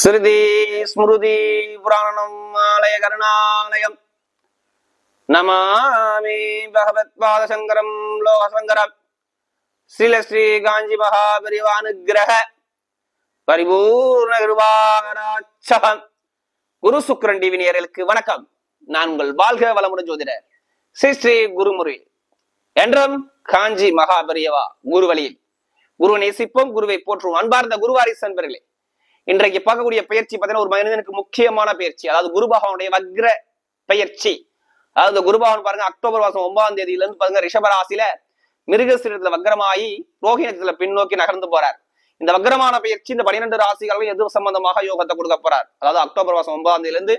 ஸ்ருதி ஸ்மிருதி புராணம் ஆலய கருணாலயம். நமாமி பகவத் பாதசங்கரம் லோகசங்கரம். ஸ்ரீல ஸ்ரீ காஞ்சி மகாபரிவானுகிரக பரிபூர்ண கிருபாராட்சகம் குரு சுக்ரன் டிவி நேயர்களுக்கு வணக்கம். நான் உங்கள் வாழ்க வளமுடன் ஜோதிடர் ஸ்ரீ ஸ்ரீ குருமுறை என்றும் காஞ்சி மகாபரியவா குரு வழியில் குரு நேசிப்போம் குருவை போற்றுவோம். அன்பார்ந்த குருவாரி அன்பர்களே இன்றைக்கு பார்க்கக்கூடிய பயிற்சி பார்த்தீங்கன்னா ஒரு மனிதனுக்கு முக்கியமான பயிற்சி. அதாவது குரு பகவானுடைய வக்ர பயிற்சி. அதாவது குரு பகவான் பாருங்க அக்டோபர் மாசம் ஒன்பதாம் தேதியில இருந்து பாருங்க ரிஷபராசியில மிருகசீரத்துல வக்ரமாயி ரோஹிணத்துல பின்னோக்கி நகர்ந்து போறார். இந்த வக்ரமான பயிற்சி இந்த பன்னிரெண்டு ராசிகளும் எது சம்பந்தமாக யோகத்தை கொடுக்க போறார்? அதாவது அக்டோபர் மாசம் ஒன்பதாம் தேதியில இருந்து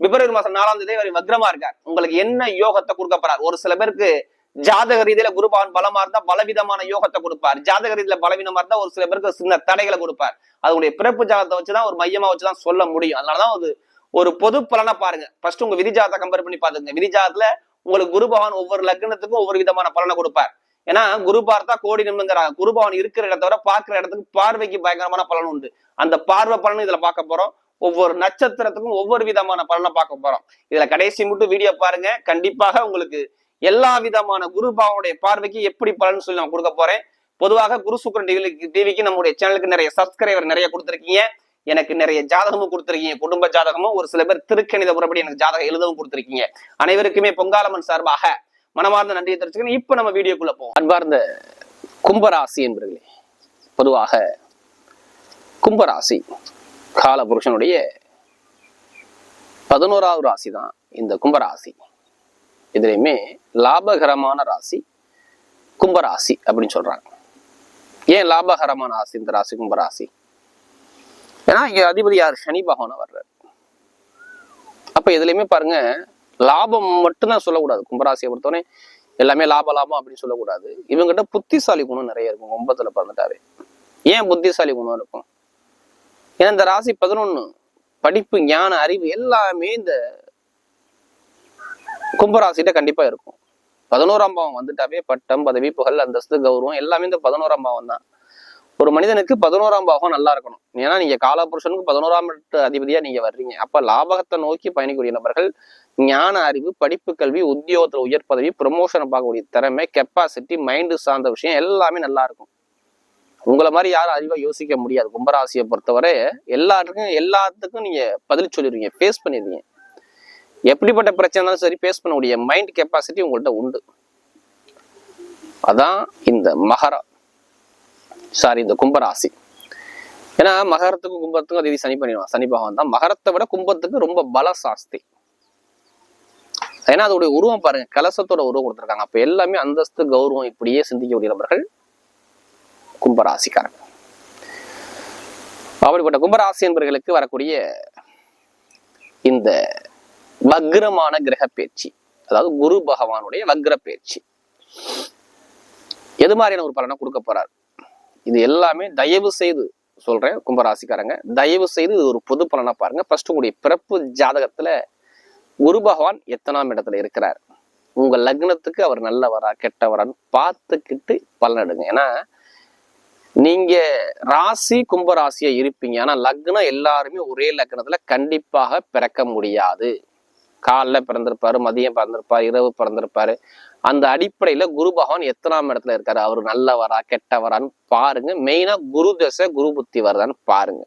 பிப்ரவரி மாசம் நாலாம் தேதி வரை வக்ரமா இருக்கார். உங்களுக்கு என்ன யோகத்தை கொடுக்க போறார்? ஒரு சில பேருக்கு ஜாதக ரீதியில குருபவன் பலமா இருந்தா பலவிதமான யோகத்தை கொடுப்பார். ஜாதக ரீதியில பலவீனமா இருந்தா ஒரு சில பேருக்கு சின்ன தடைகளை கொடுப்பார். அதனுடைய பிறப்பு ஜாதகத்தை வச்சுதான் ஒரு மையமா வச்சுதான் சொல்ல முடியும். அதனாலதான் அது ஒரு பொது பலனை பாருங்க. ஃபர்ஸ்ட் உங்க விதி கம்பேர் பண்ணி பாத்துங்க விதிஜாதத்துல உங்களுக்கு குரு பகவான் ஒவ்வொரு லக்னத்துக்கும் ஒவ்வொரு விதமான பலனை கொடுப்பார். ஏன்னா குரு பார்த்தா கோடி நிமிடங்கிறாங்க. குரு பகவான் இருக்கிற இடத்த விட பாக்குற இடத்துக்கு பார்வைக்கு பயங்கரமான பலன் உண்டு. அந்த பார்வை பலன் இதுல பார்க்க போறோம். ஒவ்வொரு நட்சத்திரத்துக்கும் ஒவ்வொரு விதமான பலனை பார்க்க போறோம். இதுல கடைசி மட்டும் வீடியோ பாருங்க. கண்டிப்பாக உங்களுக்கு எல்லா விதமான குரு பாவனுடைய பார்வைக்கு எப்படி பலன் சொல்லி நான் கொடுக்க போறேன். பொதுவாக குரு சுக்கரன் டிவிக்கு டிவிக்கு நம்முடைய சேனலுக்கு நிறைய சப்ஸ்கிரைபர் நிறைய கொடுத்துருக்கீங்க. எனக்கு நிறைய ஜாதகமும் கொடுத்துருக்கீங்க. குடும்ப ஜாதகமும் ஒரு சில பேர் திருக்கணித முறைப்படி எனக்கு ஜாதகம் எழுதவும் கொடுத்துருக்கீங்க. அனைவருக்குமே பொங்காலம்மன் சார்பாக மனமார்ந்த நன்றியை தெரிவிச்சுக்கணும் இப்ப நம்ம வீடியோக்குள்ள போவோம். அன்பார்ந்த கும்பராசி என்பர்களே பொதுவாக கும்பராசி கால புருஷனுடைய பதினோராவது ராசி தான் இந்த கும்பராசி. இதுலையுமே லாபகரமான ராசி கும்பராசி அப்படின்னு சொல்றாங்க. ஏன் லாபகரமான ராசி இந்த ராசி கும்பராசி? ஏன்னா இங்க அதிபதி யார்? சனி பகவான வர்றாரு. அப்ப இதுலயுமே பாருங்க லாபம் மட்டும்தான் சொல்லக்கூடாது. கும்பராசியை பொறுத்தவரை எல்லாமே லாப லாபம் அப்படின்னு சொல்லக்கூடாது. இவங்கிட்ட புத்திசாலி குணம் நிறைய இருக்கும். ஒன்பதுல பிறந்துட்டாவே ஏன் புத்திசாலி குணம் இருக்கும்? ஏன்னா இந்த ராசி பதினொன்னு படிப்பு ஞான அறிவு எல்லாமே இந்த கும்பராசிட்ட கண்டிப்பா இருக்கும். பதினோராம் பாவம் வந்துட்டாவே பட்டம் பதவி புகழ் அந்தஸ்து கௌரவம் எல்லாமே இந்த பதினோராம் பாவம் தான். ஒரு மனிதனுக்கு பதினோராம் பாவம் நல்லா இருக்கணும். ஏன்னா நீங்க காலபுருஷனுக்கு பதினோராம் அதிபதியா நீங்க வர்றீங்க. அப்ப லாபகத்தை நோக்கி பயணிக்கூடிய நபர்கள் ஞான அறிவு படிப்பு கல்வி உத்தியோகத்துல உயர் பதவி ப்ரமோஷன் பார்க்கக்கூடிய திறமை கெப்பாசிட்டி மைண்டு சார்ந்த விஷயம் எல்லாமே நல்லா இருக்கும். உங்களை மாதிரி யாரும் அறிவா யோசிக்க முடியாது. கும்பராசியை பொறுத்தவரை எல்லாத்துக்கும் எல்லாத்துக்கும் நீங்க பதில் சொல்லிடுவீங்க ஃபேஸ் பண்ணிடுவீங்க எப்படிப்பட்ட பிரச்சனை இருந்தாலும் சரி ஃபேஸ் பண்ணக்கூடிய மைண்ட் கெப்பாசிட்டி உங்கள்கிட்ட உண்டு. அதான் இந்த மகரா சாரி இந்த கும்பராசி. ஏன்னா மகரத்துக்கும் கும்பத்துக்கும் அதிதி சனி பண்ணிடுவான் சனி பகவான் தான். மகரத்தை விட கும்பத்துக்கு ரொம்ப பல சாஸ்தி ஏன்னா அதோடைய உருவம் பாருங்க கலசத்தோட உருவம் கொடுத்துருக்காங்க. அப்ப எல்லாமே அந்தஸ்து கௌரவம் இப்படியே சிந்திக்கக்கூடிய நபர்கள் கும்பராசிக்காரங்க. அப்படிப்பட்ட கும்பராசி என்பவர்களுக்கு வரக்கூடிய இந்த வக்ரமான கிரக பேச்சு. அதாவது குரு பகவானுடைய வக்ர பேச்சு. எது மாதிரியான ஒரு பலனை கொடுக்க போறார்? இது எல்லாமே தயவு செய்து சொல்றேன் கும்பராசிக்காரங்க. தயவு செய்து இது ஒரு பொது பலனை பாருங்க. ஃபர்ஸ்ட் உங்களுடைய பிறப்பு ஜாதகத்துல குரு பகவான் எத்தனாம் இடத்துல இருக்கிறார்? உங்க லக்னத்துக்கு அவர் நல்லவரா கெட்டவரான்னு பார்த்துக்கிட்டு பலன் எடுங்க. ஏன்னா நீங்க ராசி கும்பராசியா இருப்பீங்க. ஆனா லக்னம் எல்லாருமே ஒரே லக்னத்துல கண்டிப்பாக பிறக்க முடியாது. காலைல பிறந்திருப்பாரு மதியம் பிறந்திருப்பாரு இரவு பிறந்திருப்பாரு. அந்த அடிப்படையில குரு பகவான் எத்தனாம் இடத்துல இருக்காரு? அவர் நல்லவரா கெட்டவரான்னு பாருங்க. மெயினா குரு தசை குரு புத்தி வருதான்னு பாருங்க.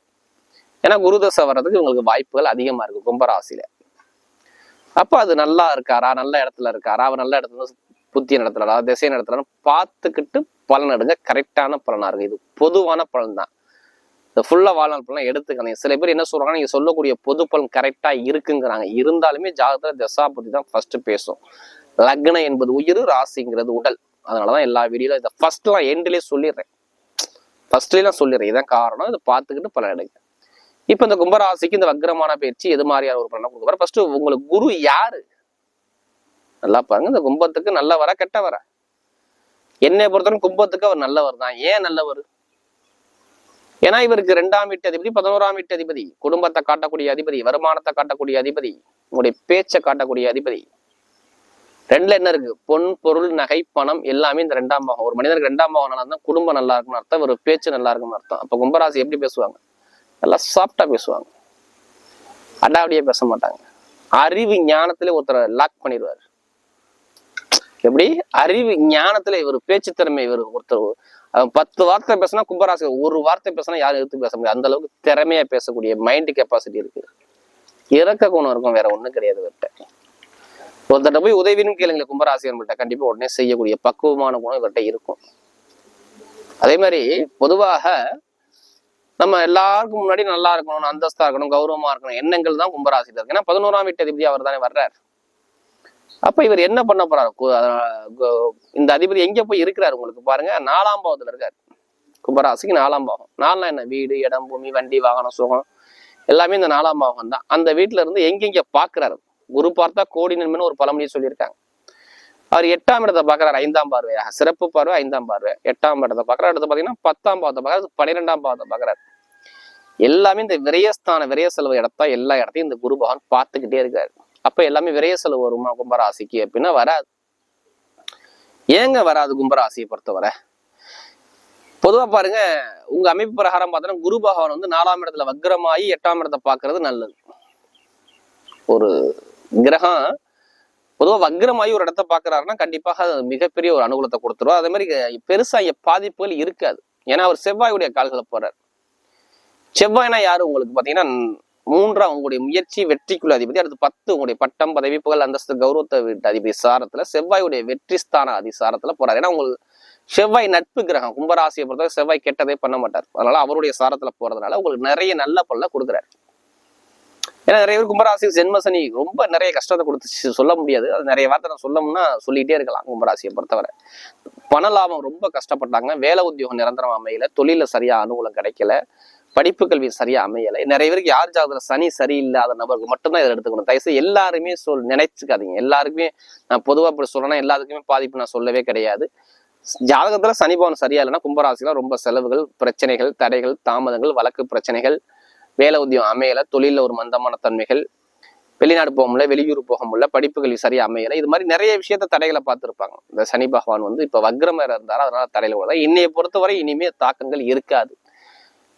ஏன்னா குரு தசை வர்றதுக்கு உங்களுக்கு வாய்ப்புகள் அதிகமா இருக்கு கும்பராசியில. அப்ப அது நல்லா இருக்காரா? நல்ல இடத்துல இருக்காரா? அவர் நல்ல இடத்துல புத்திய நடத்துறாரா? திசை நடத்துறாரு பார்த்துக்கிட்டு பலன் எடுங்க. கரெக்டான பலனா இருக்கு இது பொதுவான பலன் தான். இந்த ஃபுல்லாக வாழ்நாள் பலன் எடுத்துக்கணும் சில பேர் என்ன சொல்கிறாங்கன்னா நீங்கள் சொல்லக்கூடிய பொது பலன் கரெக்டாக இருக்குங்கிறாங்க. இருந்தாலுமே ஜாதகத்துல தசா பற்றி தான் ஃபர்ஸ்ட் பேசும். லக்னம் என்பது உயிர் ராசிங்கிறது உடல். அதனால தான் எல்லா வீடியோல இதை ஃபர்ஸ்ட்லாம் எண்ட்லேயே சொல்லிடுறேன். ஃபர்ஸ்ட்லாம் சொல்லிடுறேன். இதான் காரணம். இதை பார்த்துக்கிட்டு பலன் எடுங்க. இப்போ இந்த கும்பராசிக்கு இந்த வக்ரமான பயிற்சி எது மாதிரியான ஒரு பலனை கொடுக்க ஃபர்ஸ்ட் உங்களுக்கு குரு யாரு? நல்லா பாருங்க. இந்த கும்பத்துக்கு நல்லவரா கெட்டவரா? என்னை பொறுத்தவரைக்கும் கும்பத்துக்கு அவர் நல்லவர் தான். ஏன் நல்லவர்? ஏன்னா இவருக்கு ரெண்டாம் வீட்டு அதிபதி பதினோராம் வீட்டு அதிபதி குடும்பத்தை காட்டக்கூடிய அதிபதி வருமானத்தை காட்டக்கூடிய அதிபதி உங்களுடைய பேச்சை காட்டக்கூடிய அதிபதி. ரெண்டுல என்ன இருக்கு? பொன் பொருள் நகை பணம் எல்லாமே இந்த ரெண்டாம் பாகம். ஒரு மனிதனுக்கு ரெண்டாம் பாகம் நல்லா இருந்தா குடும்பம் நல்லா இருக்கும்னு அர்த்தம் ஒரு பேச்சு நல்லா இருக்கும்னு அர்த்தம். அப்ப கும்பராசி எப்படி பேசுவாங்க? நல்லா சாஃப்டா பேசுவாங்க. அடாவடியே பேச மாட்டாங்க. அறிவு ஞானத்துல ஒருத்தரை லாக் பண்ணிடுவார். எப்படி? அறிவு ஞானத்துல இவர் பேச்சு திறமை இவர் ஒருத்தர் பத்து வார்த்தை பேசினா கும்பராசி ஒரு வார்த்தை பேசினா யாரும் எடுத்து பேச முடியாது. அந்த அளவுக்கு திறமையா பேசக்கூடிய மைண்ட் கெப்பாசிட்டி இருக்கு. இறக்க குணம் இருக்கும் வேற ஒண்ணும் கிடையாது இவர்கிட்ட. ஒருத்தட்ட போய் உதவின்னு கேளுங்களேன் கும்பராசியர்கிட்ட கண்டிப்பா உடனே செய்யக்கூடிய பக்குவமான குணம் இவர்கிட்ட இருக்கும். அதே மாதிரி பொதுவாக நம்ம எல்லாருக்கும் முன்னாடி நல்லா இருக்கணும் அந்தஸ்தா இருக்கணும் கௌரவமா இருக்கணும் எண்ணங்கள் தான் கும்பராசியில் இருக்கு. ஏன்னா பதினோராம் வீட்டு அதிபதி அவர் தானே வர்றார். அப்ப இவர் என்ன பண்ண போறாரு? இந்த அதிபதி எங்க போய் இருக்கிறாரு உங்களுக்கு பாருங்க. நாலாம் பாவத்துல இருக்காரு. கும்பராசிக்கு நாலாம் பாவம். நாலாம் என்ன? வீடு இடம் பூமி வண்டி வாகனம் சுகம். எல்லாமே இந்த நாலாம் பாவம் தான். அந்த வீட்டுல இருந்து எங்கெங்க பாக்குறாரு? குரு பார்த்தா கோடி நன்மைன்னு ஒரு பழமொழி சொல்லியிருக்காங்க. அவர் எட்டாம் இடத்தை பாக்குறாரு. ஐந்தாம் பார்வையாக சிறப்பு பார்வை ஐந்தாம் பார்வை. எட்டாம் இடத்தை பார்க்கறாரு அடுத்து பாத்தீங்கன்னா பத்தாம் பாவத்தை பாக்குறாரு. பன்னிரெண்டாம் பாவத்தை பாக்குறாரு. எல்லாமே இந்த விரயஸ்தான விரய செலவு இடத்தா எல்லா இடத்தையும் இந்த குரு பகவான் பார்த்துக்கிட்டே இருக்காரு. அப்ப எல்லாமே விரைய செலவு வருமா கும்பராசிக்கு அப்படின்னா வராது. ஏங்க வராது கும்பராசியை பொறுத்தவரை? பொதுவா பாருங்க உங்க அமைப்பு பிரகாரம் பார்த்தோன்னா குரு பகவான் வந்து நாலாம் இடத்துல வக்ரமாயி எட்டாம் இடத்தை பாக்குறது நல்லது. ஒரு கிரகம் பொதுவா வக்ரமாயி ஒரு இடத்த பாக்குறாருன்னா கண்டிப்பாக அது மிகப்பெரிய ஒரு அனுகூலத்தை கொடுத்துருவோம் அதே மாதிரி பெருசா பாதிப்புகள் இருக்காது. ஏன்னா அவர் செவ்வாயுடைய கால்களை போறார். செவ்வாய்னா யாரு? உங்களுக்கு பாத்தீங்கன்னா மூன்றாம் உங்களுடைய முயற்சி வெற்றிக்குள்ள அதிபதி அடுத்து பத்து உங்களுடைய பட்டம் பதவி புகழ் அந்தஸ்து கௌரவத்தை வீட்டு அதிபதி சாரத்துல செவ்வாயுடைய வெற்றி ஸ்தான அதிசாரத்துல போறாரு. ஏன்னா உங்களுக்கு செவ்வாய் நட்பு கிரகம் கும்பராசியை பொறுத்தவரை செவ்வாய் கெட்டதே பண்ண மாட்டார். அதனால அவருடைய சாரத்துல போறதுனால உங்களுக்கு நிறைய நல்ல பல்ல கொடுக்குறாரு. ஏன்னா நிறைய பேர் கும்பராசி ஜென்மசனி ரொம்ப நிறைய கஷ்டத்தை கொடுத்து சொல்ல முடியாது. அது நிறைய வார்த்தை நான் சொல்லணும்னா சொல்லிட்டே இருக்கலாம் கும்பராசியை பொறுத்தவரை. பண லாபம் ரொம்ப கஷ்டப்பட்டாங்க. வேலை உத்தியோகம் நிரந்தரம் அமையல. தொழில சரியா அனுகூலம் கிடைக்கல. படிப்பு கல்வி சரியா அமையலை. நிறைய பேருக்கு யார் ஜாதகத்துல சனி சரியில்லாத நபருக்கு மட்டும்தான் இதை எடுத்துக்கணும். தயவுசெய்து எல்லாருமே சொல் நினைச்சுக்காதீங்க. எல்லாருக்குமே நான் பொதுவா இப்படி சொல்றேன்னா எல்லாத்துக்குமே பாதிப்பு நான் சொல்லவே கிடையாது. ஜாதகத்துல சனி பவன் சரியா இல்லைன்னா கும்பராசில ரொம்ப செலவுகள் பிரச்சனைகள் தடைகள் தாமதங்கள் வழக்கு பிரச்சனைகள் வேலை உத்தியம் அமையல தொழில ஒரு மந்தமான தன்மைகள் வெளிநாடு போக முடியல வெளியூர் போக முடியல படிப்பு கல்வி சரியா அமையல. இது மாதிரி நிறைய விஷயத்த தடைகளை பார்த்துருப்பாங்க. இந்த சனி பகவான் வந்து இப்ப வக்ரமர் இருந்தாரு அதனால தடையில உள்ளதா. இன்னைய பொறுத்தவரை இனிமே தாக்கங்கள் இருக்காது.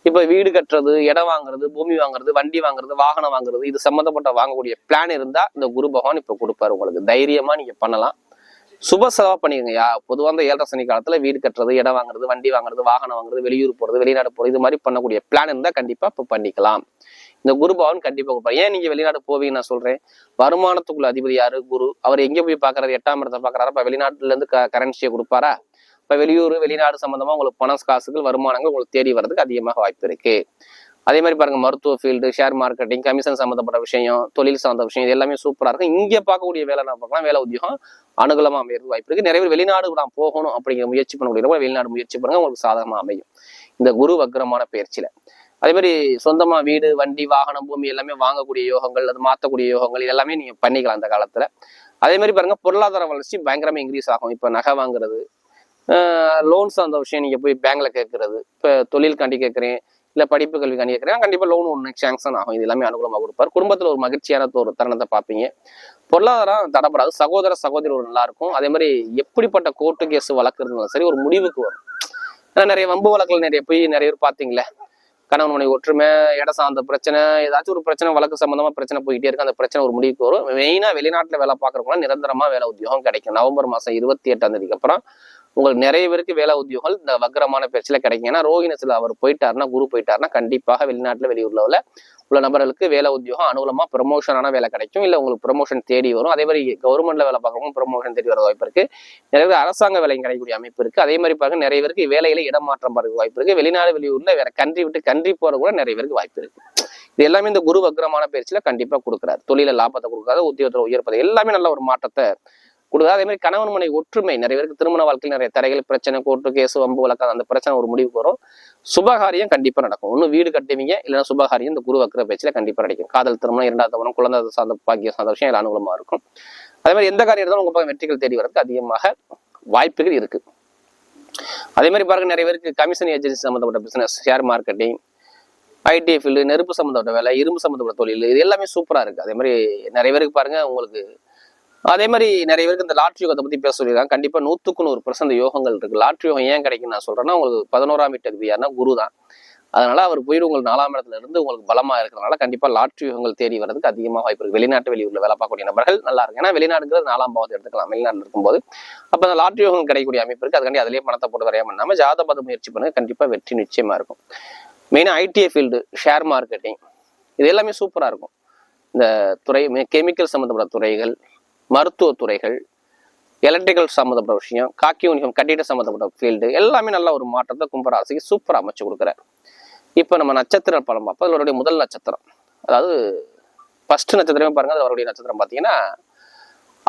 இப்ப வீடு கட்டுறது இடம் வாங்குறது பூமி வாங்குறது வண்டி வாங்குறது வாகனம் வாங்குறது இது சம்பந்தப்பட்ட வாங்கக்கூடிய பிளான் இருந்தா இந்த குரு பகவான் இப்ப கொடுப்பாரு உங்களுக்கு. தைரியமா நீங்க பண்ணலாம். சுப செலவா பண்ணிக்கோங்க. யா பொதுவாக இந்த ஏழரை சனி காலத்துல வீடு கட்டுறது இடம் வாங்குறது வண்டி வாங்குறது வாகனம் வாங்குறது வெளியூர் போறது வெளிநாடு போறது இது மாதிரி பண்ணக்கூடிய பிளான் இருந்தா கண்டிப்பா இப்ப பண்ணிக்கலாம். இந்த குரு பவன் கண்டிப்பா கொடுப்பாரு. ஏன் நீங்க வெளிநாடு போவீங்க நான் சொல்றேன். வருமானத்துக்குள்ள அதிபதி யாரு? குரு. அவர் எங்க போய் பாக்குறாரு? எட்டாம் இடத்தை பாக்குறாரு? அப்ப வெளிநாட்டுல இருந்து கரன்சியை கொடுப்பாரா? இப்ப வெளியூர் வெளிநாடு சம்மந்தமாக உங்களுக்கு பணம் காசுகள் வருமானங்கள் உங்களுக்கு தேடி வர்றதுக்கு அதிகமாக வாய்ப்பு இருக்கு. அதே மாதிரி பாருங்க மருத்துவ ஃபீல்டு ஷேர் மார்க்கெட்டிங் கமிஷன் சம்மந்தப்பட்ட விஷயம் தொழில் சார்ந்த விஷயம் இது எல்லாமே சூப்பரா இருக்கும். இங்கே பார்க்கக்கூடிய வேலை நான் பார்க்கலாம். வேலை உத்தியோகம் அனுகூலமாக அமையிறது வாய்ப்பு இருக்கு. நிறைய பேர் வெளிநாடு நான் போகணும் அப்படிங்கிற முயற்சி பண்ணக்கூடிய வெளிநாடு முயற்சி பண்ணுங்க உங்களுக்கு சாதகமாக அமையும். இந்த குரு வக்ரமான பயிற்சியில. அதே மாதிரி சொந்தமா வீடு வண்டி வாகனம் பூமி எல்லாமே வாங்கக்கூடிய யோகங்கள் அது மாத்தக்கூடிய யோகங்கள் எல்லாமே நீங்க பண்ணிக்கலாம் அந்த காலத்துல. அதே மாதிரி பாருங்க பொருளாதார வளர்ச்சி பயங்கரமா இன்க்ரீஸ் ஆகும். இப்போ நகை வாங்குறது லோன் சார்ந்த விஷயம் நீங்க போய் பேங்க்ல கேட்கறது இப்ப தொழில் கேட்குறேன் கேட்கறேன் இல்ல படிப்பு கல்வி காண்டி கேட்கறேன் கண்டிப்பா லோன் ஒன்று சேங்ஷன் ஆகும். இது எல்லாமே அனுகூலமாக கொடுப்பார். குடும்பத்துல ஒரு மகிழ்ச்சியான ஒரு தருணத்தை பார்ப்பீங்க. பொருளாதாரம் தடப்படாது சகோதர சகோதரி ஒரு நல்லா இருக்கும் அதே மாதிரி எப்படிப்பட்ட கோர்ட்டு கேஸ் வழக்கு இருந்தாலும் சரி ஒரு முடிவுக்கு வரும். ஏன்னா நிறைய வம்பு வழக்குகள் நிறைய போய் நிறைய பேர் பார்த்தீங்களே? கணவன் மனைவி ஒற்றுமை இட சார்ந்த பிரச்சனை ஏதாச்சும் ஒரு பிரச்சனை வழக்கு சம்பந்தமா பிரச்சனை போயிட்டே இருக்கு. அந்த பிரச்சனை ஒரு முடிவுக்கு வரும். மெயினா வெளிநாட்டுல வேலை பார்க்குறவங்களாம் நிரந்தரமா வேலை உத்தியோகம் கிடைக்கும். நவம்பர் மாதம் இருபத்தி எட்டாம் தேதிக்கு அப்புறம் உங்களுக்கு நிறைய பேருக்கு வேலை உத்தியோகங்கள் இந்த வக்கரமான பேச்சில் கிடைக்கும். ஏன்னா ரோகிணத்துல அவர் போயிட்டாருன்னா குரு போயிட்டாருன்னா கண்டிப்பாக வெளிநாட்டுல வெளியூர்ல உள்ள உள்ள நபர்களுக்கு வேலை உத்தியோகம் அனுகூலமா ப்ரொமோஷனான வேலை கிடைக்கும். இல்ல உங்களுக்கு ப்ரொமோஷன் தேடி வரும். அதே மாதிரி கவர்மெண்ட்ல வேலை பார்க்கறவங்க ப்ரொமோஷன் தேடி வர வாய்ப்பு இருக்கு. நிறைய பேர் அரசாங்க வேலை கிடைக்கக்கூடிய அமைப்பு இருக்கு. அதே மாதிரி பார்க்க நிறைய பேருக்கு வேலையில இடமாற்றம் பார்க்க வாய்ப்பு இருக்கு. வெளிநாடு வெளியூர்ல வேற கண்ட்ரி விட்டு கண்ட்ரி போற கூட நிறைய பேருக்கு வாய்ப்பு இருக்கு. இது எல்லாமே இந்த குரு வக்ரமான பயிற்சியில கண்டிப்பா கொடுக்குறாரு. தொழில லாபத்தை கொடுக்காத உத்தியோகத்தில் உயர்ப்பது. எல்லாமே நல்ல ஒரு மாற்றத்தை கொடுக்குது. அதே மாதிரி கணவன் மனை ஒற்றுமை. நிறைய பேருக்கு திருமண வாழ்க்கையில் நிறைய தடைகள் பிரச்சனை கோர்ட்டு கேஸ் வம்பு வழக்கம் அந்த பிரச்சனை ஒரு முடிவுக்கு வரும். சுபகாரியம் கண்டிப்பா நடக்கும். ஒன்றும் வீடு கட்டுவீங்க இல்லைன்னா சுபகாரியம் இந்த குரு வக்கிற பேச்சில் கண்டிப்பா நடக்கும். காதல் திருமணம் இரண்டாவது திருமணம் குழந்தை சார்ந்த பாக்கியம் சார்ந்த விஷயம் எல்லாம் அனுகூலமா இருக்கும். அதே மாதிரி எந்த காரியம் இருந்தாலும் உங்க பக்கம் வெற்றிகள் தேடி வரதுக்கு அதிகமாக வாய்ப்புகள் இருக்கு. அதே மாதிரி பாருங்க நிறைய பேருக்கு கமிஷன் ஏஜென்சி சம்மந்தப்பட்ட business share marketing IT field நெருப்பு சம்மந்தப்பட்ட வேலை இரும்பு சம்மந்தப்பட்ட தொழில் இது எல்லாமே சூப்பராக இருக்கு. அதே மாதிரி நிறைய பேருக்கு பாருங்க உங்களுக்கு அதே மாதிரி நிறைய பேருக்கு இந்த லாட்ரி யோகத்தை பத்தி பேச சொல்லியிருக்காங்க. கண்டிப்பா நூத்துக்கு நூறு பர்சன்ட் யோகங்கள் இருக்கு. லாட்ரி யோகம் ஏன் கிடைக்கும் நான் சொல்றேன்னா உங்களுக்கு பதினோராம் வீட்டு அதிபதியாருன்னா குரு தான். அதனால அவர் போயிட்டு உங்களுக்கு நாலாம் இடத்துல இருந்து உங்களுக்கு பலமா இருக்கிறதுனால கண்டிப்பா லாட்ரி யுகங்கள் தேடி வர்றதுக்கு அதிகமாக வாய்ப்பு இருக்கு. வெளிநாட்டு வெளியூர்ல வேலை பார்க்கக்கூடிய நபர்கள் நல்லா இருக்கு ஏன்னா வெளிநாடுங்கிறது நாலாம் பாவத்தை எடுத்துக்கலாம். வெளிநாட்டில் இருக்கும்போது. அப்ப அந்த லாட்ரி யுகம் கிடைக்கக்கூடிய அமைப்பு இருக்கு. அதுக்காண்டி அதிலேயே பணத்தை போட்டு வரையாம பண்ணாம ஜாதபத முயற்சி பண்ணுங்க. கண்டிப்பா வெற்றி நிச்சயமா இருக்கும். மெயினா ஐடிஐ ஃபீல்டு ஷேர் மார்க்கெட்டிங் இது எல்லாமே சூப்பரா இருக்கும். இந்த துறை கெமிக்கல் சம்மந்தப்பட்ட துறைகள் மருத்துவ துறைகள் எலக்ட்ரிக்கல் சம்மந்தப்பட்ட விஷயம் காக்கி யூனிஃபார்ம் கட்டிட சம்மந்தப்பட்ட ஃபீல்டு எல்லாமே நல்ல ஒரு மாற்றத்தை கும்பராசிக்கு சூப்பராக அமைச்சு கொடுக்குறாரு. இப்போ நம்ம நட்சத்திர பலம் பார்ப்போம். அவருடைய முதல் நட்சத்திரம். அதாவது ஃபர்ஸ்ட் நட்சத்திரமே பாருங்க அது அவருடைய நட்சத்திரம் பார்த்தீங்கன்னா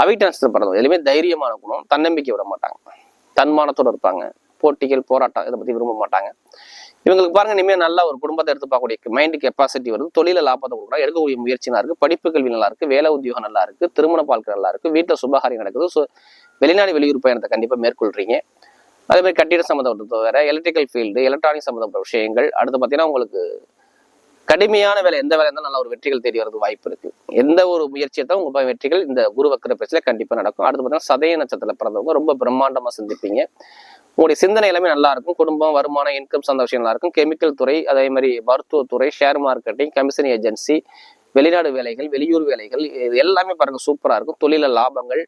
அவிட்ட நட்சத்திரம் பிறந்தவங்க எதுவுமே தைரியமான குணம் தன்னம்பிக்கை விட மாட்டாங்க. தன்மானத்தோட இருப்பாங்க. போட்டிகள் போராட்டம் இதை பற்றி விரும்ப மாட்டாங்க. இவங்களுக்கு பாருங்க இனிமேல் நல்லா ஒரு குடும்பத்தை எடுத்து பார்க்கக்கூடிய மைண்ட் கெப்பாசிட்டி வருது. தொழில லாபத்தை கொடுக்குறா எடுக்கக்கூடிய முயற்சி நல்லா இருக்கு. படிப்பு கல்வி நல்லா இருக்கு. வேலை உத்தியோகம் நல்லா இருக்கு. திருமண வாழ்க்கை நல்லா இருக்கு. வீட்டில் சுபகாரியம் நடக்குது. ஸோ வெளிநாடு வெளியூர் பயணத்தை கண்டிப்பாக மேற்கொள்றீங்க. அதே மாதிரி கட்டிட சம்மந்தப்பட்ட வேற எலக்ட்ரிக்கல் ஃபீல்டு எலக்ட்ரானிக் சம்மந்தப்பட்ட விஷயங்கள். அடுத்து பார்த்தீங்கன்னா உங்களுக்கு கடுமையான வேலை எந்த வேலை இருந்தாலும் நல்ல ஒரு வெற்றிகள் தேடி வரது வாய்ப்பு இருக்கு. எந்த ஒரு முயற்சியை தான் உங்க வெற்றிகள் இந்த குரு வக்கர பேச்சில் கண்டிப்பாக நடக்கும். அடுத்து பார்த்தீங்கன்னா சதய நட்சத்திரத்தில் பிறந்தவங்க ரொம்ப பிரம்மாண்டமாக சிந்திப்பீங்க. உங்களுடைய சிந்தனை எல்லாமே நல்லா இருக்கும். குடும்பம் வருமானம் இன்கம் சார்ந்த விஷயம் நல்லா இருக்கும். கெமிக்கல் துறை அதே மாதிரி மருத்துவத்துறை ஷேர் மார்க்கெட்டிங் கமிஷன் ஏஜென்சி வெளிநாடு வேலைகள் வெளியூர் வேலைகள் இது எல்லாமே பாருங்க சூப்பரா இருக்கும். தொழில லாபங்கள்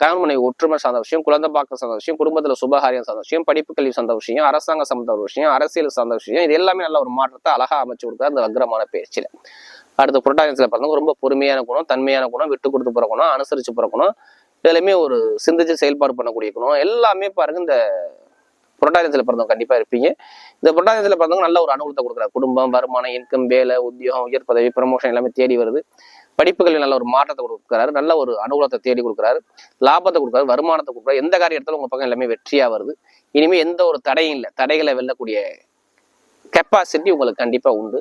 கணவன் மனைவி ஒற்றுமை சார்ந்த விஷயம் குழந்தை பார்க்க சார்ந்த விஷயம் குடும்பத்துல சுபகாரியம் சார்ந்த விஷயம் படிப்பு கல்வி சார்ந்த விஷயம் அரசாங்க சார்ந்த ஒரு விஷயம் அரசியல் சார்ந்த விஷயம் இது எல்லாமே நல்ல ஒரு மாற்றத்தை அழகா அமைச்சு கொடுக்குறாரு அந்த வக்ரமான பேச்சில். அடுத்து புரட்டாசியில் பார்த்தோம்னா ரொம்ப பொறுமையான குணம் தன்மையான குணம் விட்டு கொடுத்து பிறக்கணும் குணம் அனுசரிச்சு போற குணம் ஒரு சிந்திச்சு செயல்பாடு பண்ணக்கூடிய குணம் எல்லாமே பாருங்க இந்த புரட்டாதியத்தில் பிறந்தவங்க கண்டிப்பா இருப்பீங்க. இந்த புரட்டாதியத்தில் பிறந்தவங்க நல்ல ஒரு அனுகூலத்தை கொடுக்குறாரு குடும்பம் வருமானம் இன்கம் வேலை உத்தியோகம் உயர் பதவி ப்ரமோஷன் எல்லாமே தேடி வருது. படிப்புகளில் நல்ல ஒரு மாற்றத்தை கொடுக்குறாரு. நல்ல ஒரு அனுகூலத்தை தேடி கொடுக்குறாரு. லாபத்தை கொடுக்குறாரு. வருமானத்தை கொடுக்குறாரு. எந்த காரியம் எடுத்தாலும் உங்க பக்கம் எல்லாமே வெற்றியா வருது. இனிமே எந்த ஒரு தடையும் இல்லை. தடைகளை வெல்லக்கூடிய கெப்பாசிட்டி உங்களுக்கு கண்டிப்பா உண்டு.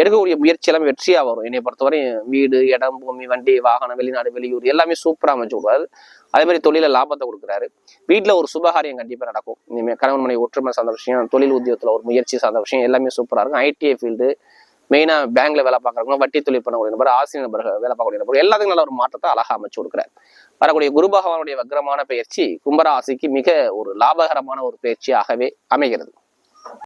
எடுக்கக்கூடிய முயற்சி எல்லாமே வெற்றியா வரும். என்னை பொறுத்தவரை வீடு இடம் பூமி வண்டி வாகனம் வெளிநாடு வெளியூர் எல்லாமே சூப்பரா அமைச்சு விடுவாரு அதே மாதிரி தொழில லாபத்தை கொடுக்குறாரு. வீட்டுல ஒரு சுபகாரியம் கண்டிப்பா நடக்கும். இனிமேல் கணவன் மனை ஒற்றுமை சார்ந்த விஷயம் தொழில் உத்தியோகத்துல ஒரு முயற்சி சார்ந்த விஷயம் எல்லாமே சூப்பரா இருக்கும். ஐடிஐ ஃபீல்டு மெயினா பேங்க்ல வேலை பார்க்கறவங்க வட்டி தொழில் பண்ணக்கூடிய நபர் ஆசிரியர் நபர்கள் வேலை பார்க்கக்கூடிய நபர் எல்லாத்துக்கும் நல்ல ஒரு மாற்றத்தை அழகா அமைச்சு கொடுக்குறாரு. வரக்கூடிய குரு பகவானுடைய வக்ரமான பயிற்சி கும்பராசிக்கு மிக ஒரு லாபகரமான ஒரு பயிற்சியாகவே அமைகிறது.